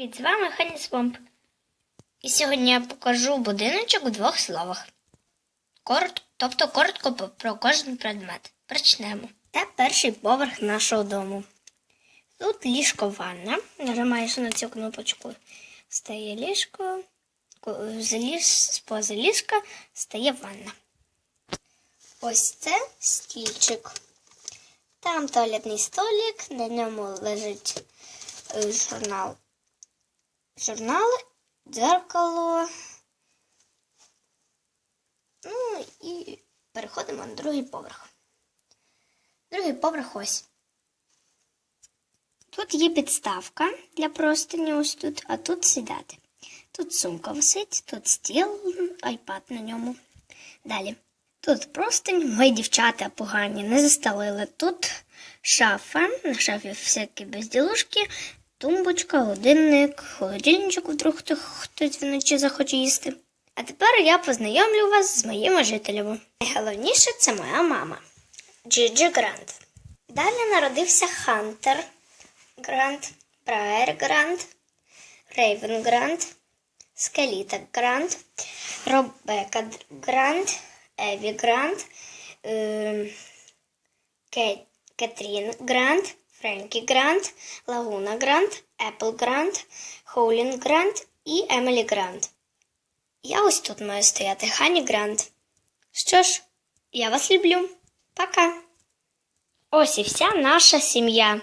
Привіт, з вами Хані Свомп. І сьогодні я покажу будиночок у двох словах. Коротко, тобто коротко про кожен предмет. Почнемо. Це перший поверх нашого дому. Тут ліжко ванна. Нажимаєш на цю кнопочку. Стає ліжко. Ко- З поза ліжка стає ванна. Ось це стільчик. Там туалетний столик, на ньому лежить е, журнал. Журнал, дзеркало. Ну і переходимо на другий поверх. Другий поверх ось. Тут є підставка для простині ось тут, а тут сідати. Тут сумка висить, тут стіл, айпад на ньому. Далі. Тут простинь, мої дівчата погані, не застелили. Тут шафа, на шафі всякі безділушки, тумбочка, годинник, холодильничок, вдруг хто- хтось вночі захоче їсти. А тепер я познайомлю вас з моїми жителями. Найголовніше це моя мама Джиджі Грант. Далі народився Хантер Грант, Брайер Грант, Рейвен Грант, Скеліта Грант, Робека Грант, Еві Грант, е, Ке- Кетрін Грант, Френкі Грант, Лагуна Грант, Епл Грант, Хоулін Грант і Емілі Грант. Я ось тут маю стояти Хані Грант. Що ж, я вас люблю. Пока. Ось і вся наша сім'я.